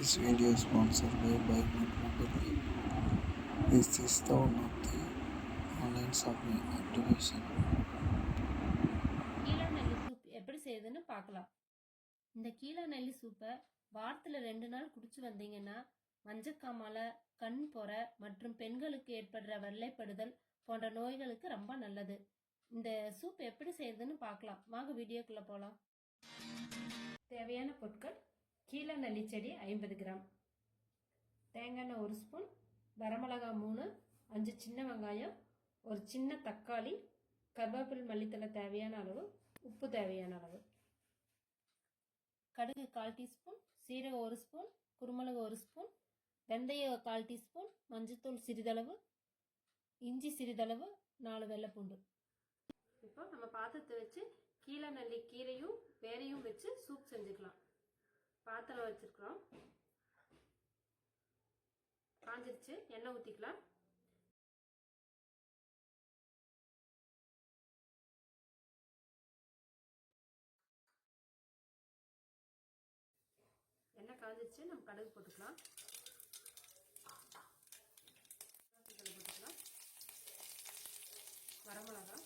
This video is sponsored by Buy One This is the one of the online shopping activation. கீழா நெல்லி soup எப்படி செய்யுதுன்னு பார்க்கலாம். இந்த கீழா நெல்லி சூப்பை வாரத்தில் ரெண்டு நாள் குடிச்சு வந்தீங்கன்னா மஞ்சக்காமால கண் பொறை மற்றும் பெண்களுக்கு ஏற்படுற வெள்ளைப்படுதல் போன்ற நோய்களுக்கு ரொம்ப நல்லது. இந்த சூப் எப்படி செய்யுதுன்னு பார்க்கலாம். வாங்க வீடியோக்குள்ளே போகலாம் தேவையான பொருட்கள் கீழே நல்லிச்செடி ஐம்பது கிராம். தேங்காய் எண்ணெய் ஒரு ஸ்பூன் வரமிளகாய் மூணு அஞ்சு சின்ன வெங்காயம் ஒரு சின்ன தக்காளி கருவேப்பில் மல்லித்தலை தேவையான அளவு உப்பு தேவையான அளவு. கடுகு கால் டீஸ்பூன் சீரகம் ஒரு ஸ்பூன் குருமிளகு ஒரு ஸ்பூன் வெந்தயம் கால் டீஸ்பூன் மஞ்சத்தூள் சிறிதளவு இஞ்சி சிறிதளவு நாலு வெள்ளைப்பூண்டு. இப்போ நம்ம பாத்திரத்தை வச்சு கீழே நல்லி கீரையும் வேரையும் வச்சு சூப் செஞ்சுக்கலாம். பாத்திரம் வச்சுருக்குறோம். காஞ்சிருச்சு. எண்ணெய் ஊற்றிக்கலாம் எண்ணெய் காஞ்சிருச்சு. நம்ம கடுகு போட்டுக்கலாம் கருவேப்பிலை போட்டுக்கலாம் வரமிளகா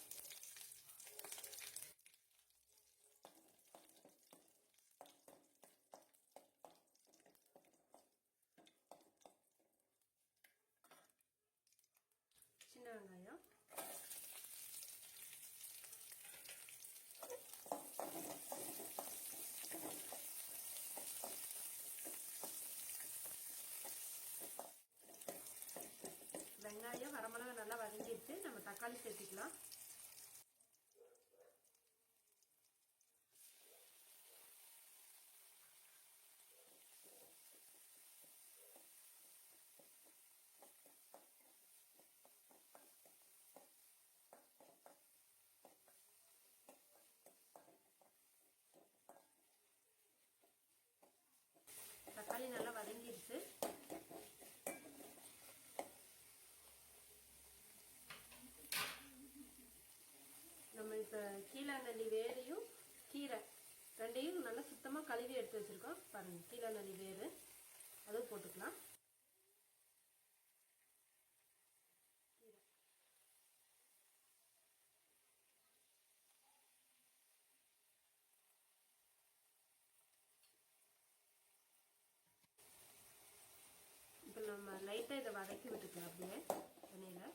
சின்ன வெங்காயம் வெங்காயம் வரமிளகா நல்லா வதங்கிடுச்சு நம்ம தக்காளி சேர்த்துக்கலாம் தக்காளி நல்லா வதங்கிடுச்சு நம்ம இப்போ கீழாநெல்லி வேரையும் கீரை ரெண்டையும் நல்லா சுத்தமாக கழுவி எடுத்து வச்சுருக்கோம். பாருங்கள் கீழாநெல்லி வேறு. அதுவும் போட்டுக்கலாம். கீரை. இப்போ நம்ம லைட்டாக இதை வதக்கி விட்டுக்கலாம் அப்படியே தண்ணியில்.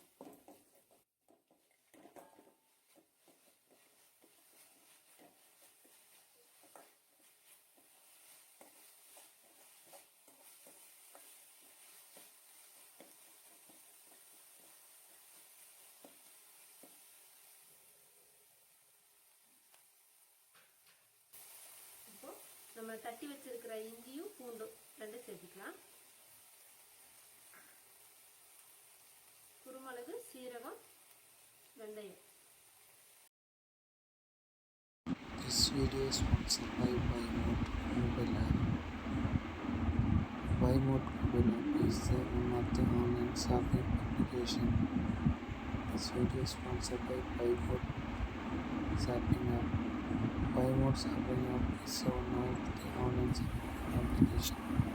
நம்ம தட்டி வச்சிருக்கிற இஞ்சியும் பூண்டும் ரெண்டும் சேர்த்துக்கலாம் குருமிளகு சீரகம் வெந்தயம் This video is sponsored by Buy Mobile app. Buy Mobile app is the one of the online shopping application. This video is sponsored by Buy Shopping app. Buy Shopping app is so nice. orange application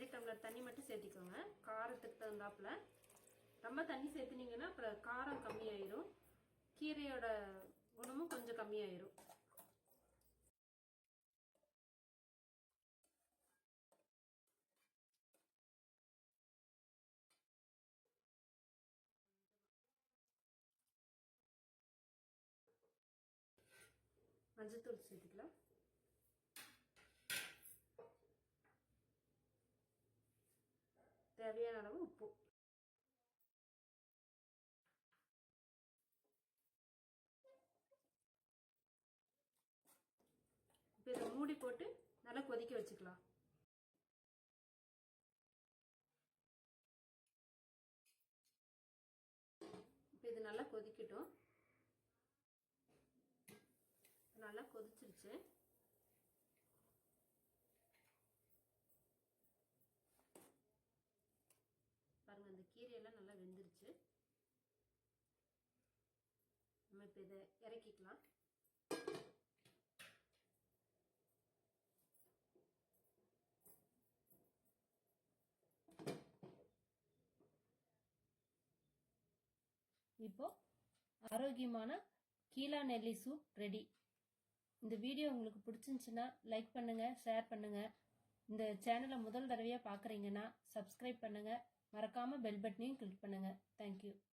ரெண்டு tumbler தண்ணி மட்டும் சேர்த்திக்கோங்க. காரத்துக்கு தகுந்தாப்புல. ரொம்ப தண்ணி சேர்த்துனீங்கன்னா அப்புறம் காரம் கம்மியாயிரும். கீரையோட குணமும் கொஞ்சம் கம்மியாயிரும். மஞ்சத்தூள் சேர்த்துக்கலாம். தேவையான அளவு உப்பு. இப்போ இதை மூடி போட்டு நல்லா கொதிக்க வச்சுக்கலாம். இப்போ இது நல்லா கொதிக்கட்டும். நல்லா கொதிச்சிருச்சு. இப்போ இதை இறக்கிக்கலாம். இப்போ ஆரோக்கியமான கீழா நெல்லி சூப் ரெடி இந்த வீடியோ உங்களுக்கு பிடிச்சிருந்துச்சுன்னா லைக் பண்ணுங்க ஷேர் பண்ணுங்க. இந்த சேனலை முதல் தடவையாக பார்க்குறீங்கன்னா சப்ஸ்கிரைப் பண்ணுங்க. மறக்காம பெல் பட்டனையும் கிளிக் பண்ணுங்க. தேங்க்யூ